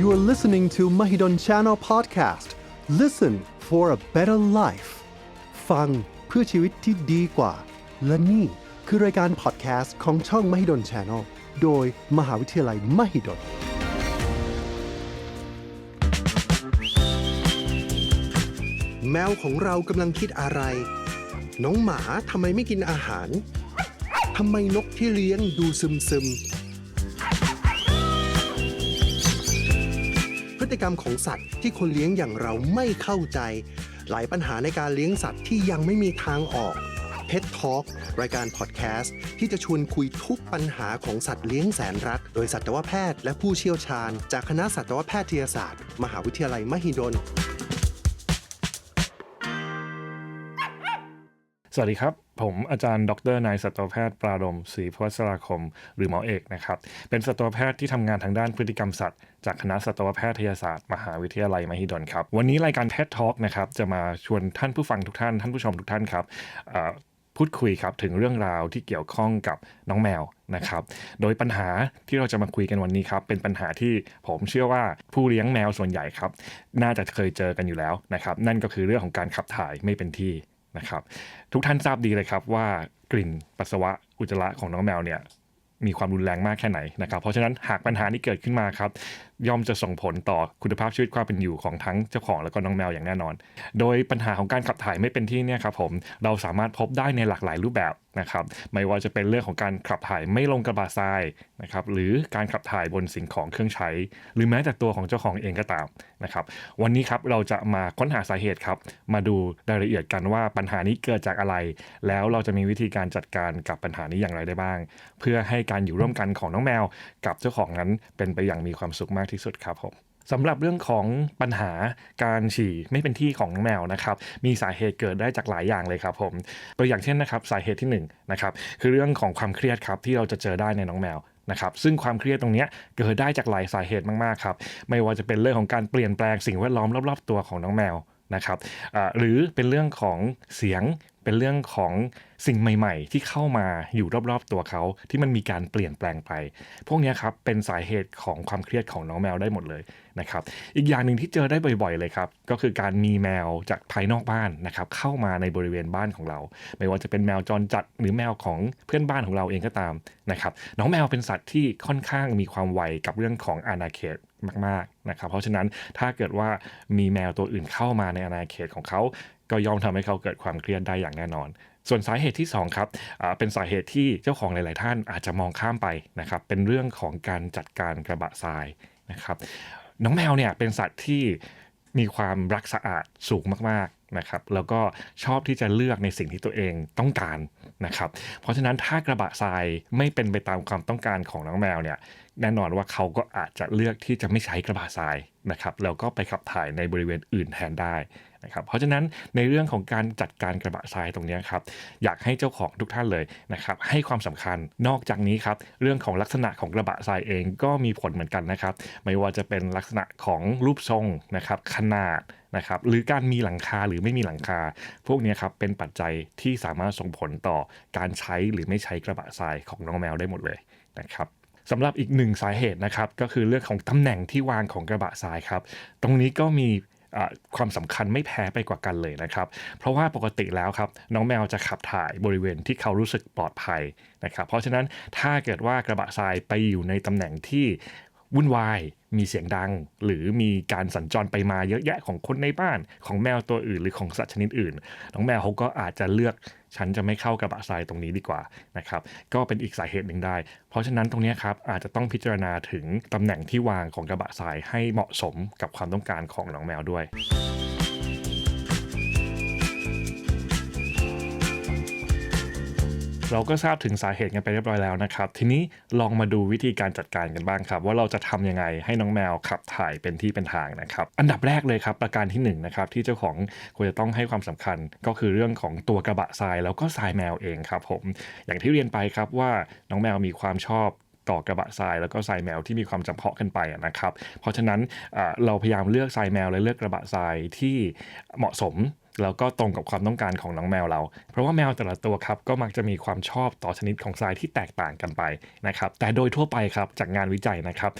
You are listening to Mahidol Channel Podcast. Listen for a better life. ฟังเพื่อชีวิตที่ดีกว่า และนี่คือรายการพอดแคสต์ของช่อง Mahidol Channel โดยมหาวิทยาลัย Mahidol แมวของเรากำลังคิดอะไร น้องหมาทำไมไม่กินอาหาร ทำไมนกที่เลี้ยงดูซึมซึม ติกรรมของสัตว์ที่คนเลี้ยงอย่างเราไม่เข้าใจ หลายปัญหาในการเลี้ยงสัตว์ที่ยังไม่มีทางออก Pet Talk รายการพอดแคสต์ที่จะชวนคุยทุกปัญหาของสัตว์เลี้ยงแสนรัก โดยสัตวแพทย์และผู้เชี่ยวชาญ จากคณะสัตวแพทยศาสตร์ มหาวิทยาลัยมหิดล วัสดีครับ ผมอาจารย์ ดรนายสัตวแพทย์ปราดมศรีพวัชราคม หรือหมอเอกนะครับ เป็นสัตวแพทย์ที่ทำงานทางด้านพฤติกรรมสัตว์ จากคณะสัตวแพทยศาสตร์ มหาวิทยาลัยมหิดลครับ วันนี้รายการ TED Talk นะครับจะมาชวนท่านผู้ฟังทุกท่าน ท่านผู้ชมทุกท่านครับพูดคุยครับถึงเรื่องราวที่เกี่ยวข้องกับน้องแมวนะครับ โดยปัญหาที่เราจะมาคุยกันวันนี้ครับ เป็นปัญหาที่ผมเชื่อว่าผู้เลี้ยงแมวส่วนใหญ่ครับ น่าจะเคยเจอกันอยู่แล้วนะครับ นั่นก็คือเรื่องของการขับถ่ายไม่เป็นที่ นะครับ ทุกท่านทราบดีเลยครับว่ากลิ่นปัสสาวะอุจจาระของน้องแมวเนี่ยมีความรุนแรงมากแค่ไหนนะครับ เพราะฉะนั้นหากปัญหานี้เกิดขึ้นมาครับ ย่อมจะส่งผลต่อคุณภาพชีวิตความเป็นอยู่ของทั้งเจ้าของแล้วก็น้องแมวอย่างแน่นอน โดยปัญหาของการขับถ่ายไม่เป็นที่เนี่ยครับผมเราสามารถพบได้ในหลากหลายรูปแบบนะครับไม่ว่าจะเป็นเรื่องของการขับถ่ายไม่ลงกระบะทรายนะครับหรือการขับถ่ายบนสิ่งของเครื่องใช้ หรือแม้แต่ตัวของเจ้าของเองก็ตามนะครับวันนี้ครับเราจะมาค้นหาสาเหตุครับ มาดูรายละเอียดกันว่าปัญหานี้เกิดจากอะไร แล้วเราจะมีวิธีการจัดการกับปัญหานี้อย่างไรได้บ้าง เพื่อให้การอยู่ร่วมกันของน้องแมว กับเจ้าของนั้นเป็นไปอย่างมีความสุขมากที่สุดครับผมสำหรับเรื่องของปัญหาการฉี่ไม่เป็นที่ของน้องแมวนะครับ มีสาเหตุเกิดได้จากหลายอย่างเลยครับผม ตัวอย่างเช่นนะครับสาเหตุที่1นงนะครับคือเรื่องของความเครียดครับที่เราจะเจอได้ในน้องแมวนะครับซึ่งความเครียดตรงนี้เกิดได้จากหลายสาเหตุมากๆครับไม่ว่าจะเป็นเรื่องของการเปลี่ยนแปลงสิ่งแวดล้อมรอบๆตัวของน้องแมวนะครับหรือเป็นเรื่องของเสียง เป็นเรื่องของสิ่งใหม่ ๆ ที่เข้ามาอยู่รอบๆตัวเขาที่มันมีการเปลี่ยนแปลงไป พวกนี้ครับเป็นสาเหตุของความเครียดของน้องแมวได้หมดเลยนะครับอีกอย่างหนึ่งที่เจอได้บ่อยๆเลยครับก็คือการมีแมวจากภายนอกบ้านนะครับเข้ามาในบริเวณบ้านของเรา ไม่ว่าจะเป็นแมวจรจัดหรือแมวของเพื่อนบ้านของเราเองก็ตามนะครับน้องแมวเป็นสัตว์ที่ค่อนข้างมีความไวกับเรื่องของอาณาเขตมากๆนะครับเพราะฉะนั้นถ้าเกิดว่ามีแมวตัวอื่นเข้ามาในอาณาเขตของเขา ก็ย่อมทำให้เขาเกิดความเครียดได้อย่างแน่นอน ส่วนสาเหตุที่ 2 ครับเป็นสาเหตุที่เจ้าของหลาย ๆ ท่านอาจจะมองข้ามไปนะครับ เป็นเรื่องของการจัดการกระบะทรายนะครับ น้องแมวเนี่ยเป็นสัตว์ที่มีความรักสะอาดสูงมาก ๆ นะครับ แล้วก็ชอบที่จะเลือกในสิ่งที่ตัวเองต้องการนะครับ เพราะฉะนั้นถ้ากระบะทรายไม่เป็นไปตามความต้องการของน้องแมวเนี่ย แน่นอนว่าเขาก็อาจจะเลือกที่จะไม่ใช้กระบะทรายนะครับ แล้วก็ไปขับถ่ายในบริเวณอื่นแทนได้ นะครับเพราะฉะนั้นในเรื่องของการจัดการกระบะทรายตรงนี้ครับอยากให้เจ้าของทุกท่านเลยนะครับให้ความสำคัญนอกจากนี้ครับเรื่องของลักษณะของกระบะทรายเองก็มีผลเหมือนกันนะครับ ไม่ว่าจะเป็นลักษณะของรูปทรงนะครับขนาดนะครับหรือการมีหลังคาหรือไม่มีหลังคา พวกนี้ครับเป็นปัจจัยที่สามารถส่งผลต่อการใช้หรือไม่ใช้กระบะทรายของน้องแมวได้หมดเลยนะครับสำหรับอีกหนึ่งสาเหตุนะครับก็คือเรื่องของตำแหน่งที่วางของกระบะทรายครับ ตรงนี้ก็มี ความสำคัญไม่แพ้ไปกว่ากันเลยนะครับ เพราะว่าปกติแล้วครับน้องแมวจะขับถ่ายบริเวณที่เขารู้สึกปลอดภัยนะครับ เพราะฉะนั้นถ้าเกิดว่ากระบะทรายไปอยู่ในตำแหน่งที่ วุ่นวาย มีเสียงดัง หรือมีการสัญจรไปมาเยอะแยะของคนในบ้าน ของแมวตัวอื่นหรือของสัตว์ชนิดอื่น น้องแมวเขาก็อาจจะเลือกฉันจะไม่เข้ากระบะทรายตรงนี้ดีกว่านะครับ ก็เป็นอีกสาเหตุหนึ่งได้ เพราะฉะนั้นตรงนี้ครับอาจจะต้องพิจารณาถึงตำแหน่งที่วางของกระบะทรายให้เหมาะสมกับความต้องการของน้องแมวด้วย เราก็ทราบถึงสาเหตุกันไปเรียบร้อยแล้วนะครับ ทีนี้ลองมาดูวิธีการจัดการกันบ้างครับ ว่าเราจะทำยังไงให้น้องแมวขับถ่ายเป็นที่เป็นทางนะครับ อันดับแรกเลยครับ ประการที่1นงนะครับที่เจ้าของควรจะต้องให้ความสำคัญก็คือเรื่องของตัวกระบะทรายแล้วก็ทรายแมวเองครับผมอย่างที่เรียนไปครับว่าน้องแมวมีความชอบต่อกระบะทรายแล้วก็ทรายแมวที่มีความจำเพาะกันไปนะครับ เพราะฉะนั้นเราพยายามเลือกทรายแมวและเลือกกระบะทรายที่เหมาะสม แล้วก็ตรงกับความต้องการของน้องแมวเรา เพราะว่าแมวแต่ละตัวครับก็มักจะมีความชอบต่อชนิดของทรายที่แตกต่างกันไปนะครับแต่โดยทั่วไปครับจากงานวิจัยนะครับ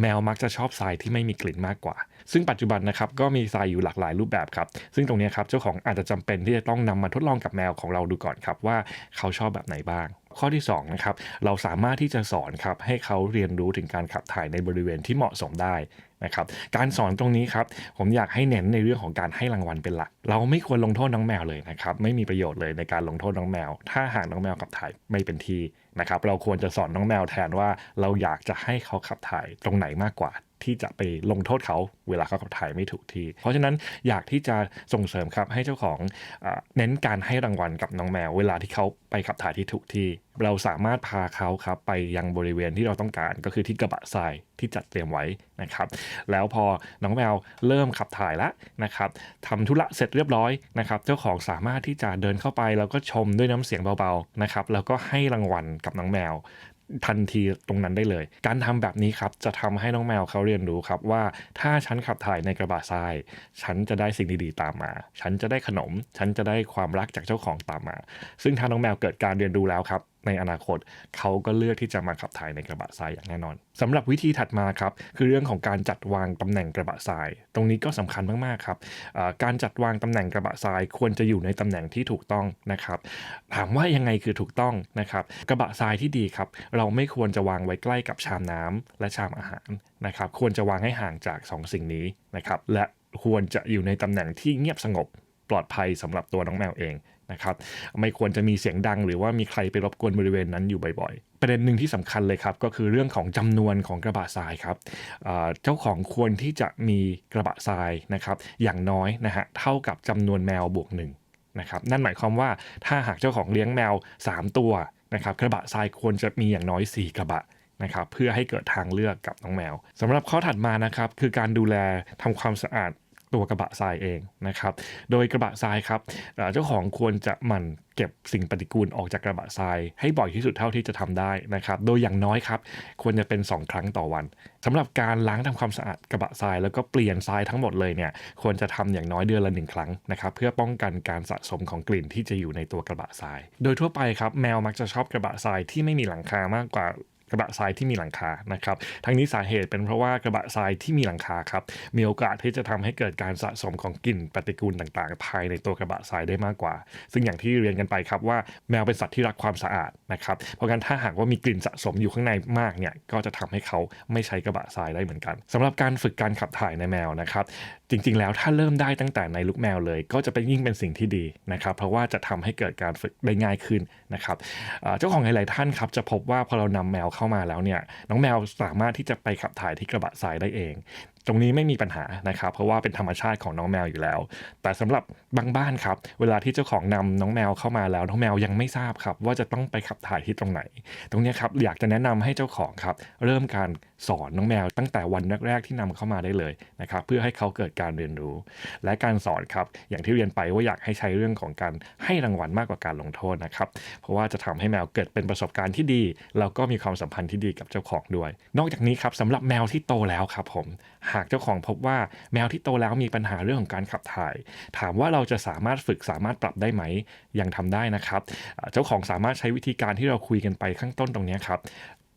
แมวมักจะชอบทรายที่ไม่มีกลิ่นมากกว่า ซึ่งปัจจุบันนะครับก็มีทรายอยู่หลากหลายรูปแบบครับซึ่งตรงนี้ครับเจ้าของอาจจะจำเป็นที่จะต้องนำมาทดลองกับแมวของเราดูก่อนครับว่าเขาชอบแบบไหนบ้าง ข้อที่2นะครับเราสามารถที่จะสอนครับให้เขาเรียนรู้ถึงการขับถ่ายในบริเวณที่เหมาะสมได้นะครับการสอนตรงนี้ครับผมอยากให้เน้นในเรื่องของการให้รางวัลเป็นหลัก เราไม่ควรลงโทษน้องแมวเลยนะครับไม่มีประโยชน์เลยในการลงโทษน้องแมว ถ้าหากน้องแมวขับถ่ายไม่เป็นที่นะครับเราควรจะสอนน้องแมวแทนว่า เราอยากจะให้เขาขับถ่ายตรงไหนมากกว่าที่จะไปลงโทษเขาเวลาเขาขับถ่ายไม่ถูกที่เพราะฉะนั้นอยากที่จะส่งเสริมครับให้เจ้าของเอเน้นการให้รางวัลกับน้องแมว เวลาที่เขาไปขับถ่ายที่ถูกที่ เราสามารถพาเขาครับไปยังบริเวณที่เราต้องการ ก็คือที่กระบะทรายที่จัดเตรียมไว้นะครับ แล้วพอน้องแมวเริ่มขับถ่ายแล้วนะครับทำธุระเสร็จเรียบร้อยนะครับ เจ้าของสามารถที่จะเดินเข้าไป แล้วก็ชมด้วยน้ำเสียงเบาๆนะครับ แล้วก็ให้รางวัลกับน้องแมว ทันทีตรงนั้นได้เลย การทำแบบนี้ครับจะทำให้น้องแมวเขาเรียนรู้ครับว่าถ้าฉันขับถ่ายในกระบะทราย ฉันจะได้สิ่งดีๆตามมา ฉันจะได้ขนม ฉันจะได้ความรักจากเจ้าของตามมา ซึ่งถ้าน้องแมวเกิดการเรียนรู้แล้วครับ ในอนาคต เขาก็เลือกที่จะมาขับถ่ายในกระบะทรายอย่างแน่นอนสำหรับวิธีถัดมาครับคือเรื่องของการจัดวางตำแหน่งกระบะทราย ตรงนี้ก็สำคัญมากๆครับการจัดวางตำแหน่งกระบะทรายควรจะอยู่ในตำแหน่งที่ถูกต้องนะครับ ถามว่ายังไงคือถูกต้องนะครับกระบะทรายที่ดีครับเราไม่ควรจะวางไว้ใกล้กับชามน้ำและชามอาหารนะครับควรจะวางให้ห่างจาก 2 สิ่งนี้นะครับและควรจะอยู่ในตำแหน่งที่เงียบสงบปลอดภัยสำหรับตัวน้องแมวเอง นะครับไม่ควรจะมีเสียงดัง หรือว่ามีใครไปรบกวนบริเวณนั้นอยู่บ่อยๆ ประเด็นหนึ่งที่สำคัญเลยครับก็คือเรื่องของจำนวนของกระบะทรายครับเจ้าของควรที่จะมีกระบะทรายนะครับอย่างน้อยนะฮะเท่ากับจำนวนแมวบวกหนึ่งนะครับนั่นหมายความว่าถ้าหากเจ้าของเลี้ยงแมว 3 ตัวนะครับกระบะทรายควรจะมีอย่างน้อย 4 กระบะนะครับเพื่อให้เกิดทางเลือกกับน้องแมวสำหรับข้อถัดมานะครับคือการดูแลทำความสะอาด ตัวกระบะทรายเองนะครับ โดยกระบะทรายครับเจ้าของควรจะหมั่นเก็บสิ่งปฏิกูลออกจากกระบะทราย ให้บ่อยที่สุดเท่าที่จะทำได้นะครับ โดยอย่างน้อยครับ ควรจะเป็น 2 ครั้งต่อวันสำหรับการล้างทำความสะอาดกระบะทราย แล้วก็เปลี่ยนทรายทั้งหมดเลยเนี่ยควรจะทำอย่างน้อยเดือนละหนึ่งครั้งนะครับเพื่อป้องกันการสะสมของกลิ่นที่จะอยู่ในตัวกระบะทราย โดยทั่วไปครับแมวมักจะชอบกระบะทรายที่ไม่มีหลังคามากกว่า กระบะทรายที่มีหลังคานะครับทั้งนี้สาเหตุเป็นเพราะว่ากระบะทรายที่มีหลังคาครับมีโอกาสที่จะทำให้เกิดการสะสมของกลิ่นปฏิกูลต่างๆ ภายในตัวกระบะทรายได้มากกว่า ซึ่งอย่างที่เรียนกันไปครับว่าแมวเป็นสัตว์ที่รักความสะอาดนะครับเพราะงั้นถ้าหากว่ามีกลิ่นสะสมอยู่ข้างในมากเนี่ยก็จะทำให้เขาไม่ใช้กระบะทรายได้เหมือนกันสำหรับการฝึกการขับถ่ายในแมวนะครับจริงๆ แล้วถ้าเริ่มได้ตั้งแต่ในลูกแมวเลย ก็จะเป็นยิ่งเป็นสิ่งที่ดีนะครับเพราะว่าจะทำให้เกิดการฝึกได้ง่ายขึ้นนะครับเจ้าของหลายๆท่านครับจะพบว่าพอเรานำแมวเข้าข้ามาแล้วเนี่ยน้องแมวสามารถที่จะไปขับถ่ายที่กระบะทรายได้เอง ตรงนี้ไม่มีปัญหานะครับ เพราะว่าเป็นธรรมชาติของน้องแมวอยู่แล้ว แต่สำหรับบางบ้านครับ เวลาที่เจ้าของนำน้องแมวเข้ามาแล้วน้องแมวยังไม่ทราบครับ ว่าจะต้องไปขับถ่ายที่ตรงไหน ตรงนี้ครับอยากจะแนะนำให้เจ้าของครับ เริ่มการสอนน้องแมวตั้งแต่วันแรกๆที่นำเข้ามาได้เลยนะครับ เพื่อให้เขาเกิดการเรียนรู้ และการสอนครับอย่างที่เรียนไปว่าอยากให้ใช้เรื่องของการให้รางวัลมากกว่าการลงโทษนะครับ เพราะว่าจะทำให้แมวเกิดเป็นประสบการณ์ที่ดี แล้วก็มีความสัมพันธ์ที่ดีกับเจ้าของด้วย นอกจากนี้ครับสำหรับแมวที่โตแล้วครับผมหากเจ้าของพบว่าแมวที่โตแล้วมีปัญหาเรื่องของการขับถ่าย ถามว่าเราจะสามารถฝึกสามารถปรับได้ไหมยังทำได้นะครับ เจ้าของสามารถใช้วิธีการที่เราคุยกันไปข้างต้นตรงนี้ครับ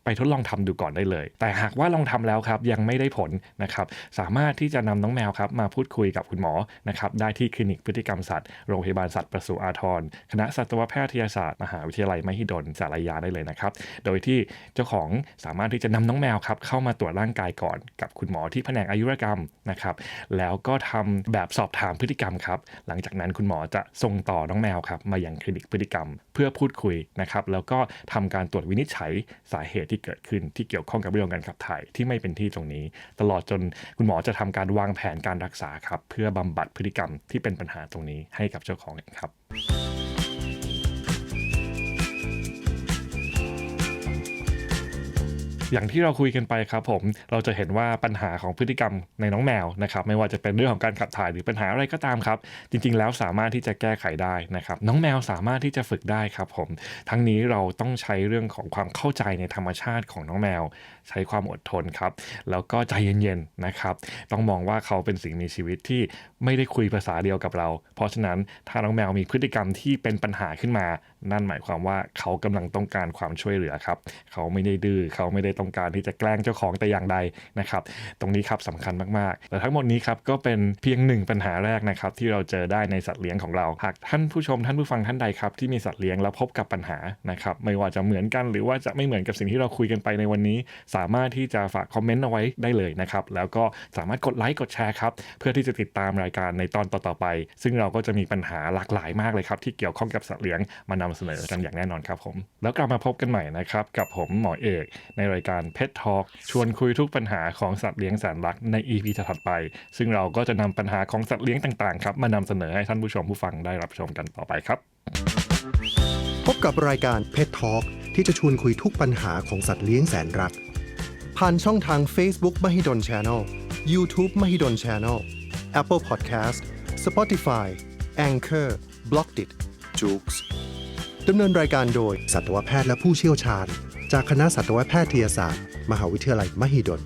ไปทดลองทำดูก่อนได้เลย แต่หากว่าลองทำแล้วครับยังไม่ได้ผลนะครับสามารถที่จะนำน้องแมวครับมาพูดคุยกับคุณหมอนะครับได้ที่คลินิกพฤติกรรมสัตว์โรงพยาบาลสัตว์ประสูอาทรคณะสัตวแพทยศาสตร์มหาวิทยาลัยมหิดลสารยาได้เลยนะครับ โดยที่เจ้าของสามารถที่จะนำน้องแมวครับเข้ามาตรวจร่างกายก่อน กับคุณหมอที่แผนกอายุรกรรมนะครับ แล้วก็ทำแบบสอบถามพฤติกรรมครับหลังจากนั้นคุณหมอจะส่งต่อน้องแมวครับมาอยังคลินิกพฤติกรรม เพื่อพูดคุยนะครับแล้วก็ทำการตรวจวินิจฉัยสาเหตุที่เกิดขึ้นที่เกี่ยวข้องกับเรื่องการขับถ่ายที่ไม่เป็นที่ตรงนี้ ตลอดจนคุณหมอจะทำการวางแผนการรักษาครับ เพื่อบำบัดพฤติกรรมที่เป็นปัญหาตรงนี้ให้กับเจ้าของเองครับ อย่างที่เราคุยกันไปครับผมเราจะเห็นว่าปัญหาของพฤติกรรมในน้องแมวนะครับไม่ว่าจะเป็นเรื่องของการขับถ่ายหรือปัญหาอะไรก็ตามครับ จริง ๆ แล้วสามารถที่จะแก้ไขได้นะครับน้องแมวสามารถที่จะฝึกได้ครับผมทั้งนี้เราต้องใช้เรื่องของความเข้าใจในธรรมชาติของน้องแมว ใช้ความอดทนครับแล้วก็ใจเย็นๆนะครับต้องมองว่าเขาเป็นสิ่งมีชีวิตที่ไม่ได้คุยภาษาเดียวกับเรา เพราะฉะนั้นถ้าน้องแมวมีพฤติกรรมที่เป็นปัญหาขึ้นมานั่นหมายความว่าเขากำลังต้องการความช่วยเหลือครับ เขาไม่ได้ดื้อเขาไม่ได้ต้องการที่จะแกล้งเจ้าของแต่อย่างใดนะครับ ตรงนี้ครับสำคัญมากๆ แต่ทั้งหมดนี้ครับก็เป็นเพียงหนึ่งปัญหาแรกนะครับ ที่เราเจอได้ในสัตว์เลี้ยงของเราหากท่านผู้ชมท่านผู้ฟังท่านใดครับ ที่มีสัตว์เลี้ยงแล้วพบกับปัญหานะครับ ไม่ว่าจะเหมือนกันหรือว่าจะไม่เหมือนกับสิ่งที่เราคุยกันไปในวันนี้ สามารถที่จะฝากคอมเมนต์เอาไว้ได้เลยนะครับแล้วก็สามารถกดไลค์กดแชร์ครับเพื่อที่จะติดตามรายการในตอนต่อๆไป ซึ่งเราก็จะมีปัญหาหลากหลายมากเลยครับที่เกี่ยวข้องกับสัตว์เลี้ยงมานำเสนอกันอย่างแน่นอนครับผม แล้วกลับมาพบกันใหม่นะครับ กับผมหมอเอก ในรายการ Pet Talk ชวนคุยทุกปัญหาของสัตว์เลี้ยงแสนรักใน EP ถัดไป ซึ่งเราก็จะนำปัญหาของสัตว์เลี้ยงต่างๆครับมานำเสนอให้ท่านผู้ชมผู้ฟังได้รับชมกันต่อไปครับ พบกับรายการ Pet Talk ที่จะชวนคุยทุกปัญหาของสัตว์เลี้ยงแสนรัก ผ่านช่องทาง Facebook Mahidol Channel YouTube Mahidol Channel Apple Podcast Spotify Anchor b l o c k d i t j o o x ดำเนินรายการโดยสัตวแพทย์และผู้เชี่ยวชาญ จากคณะสัตวแพทยศาสตร์ มหาวิทยาลัยมหิดล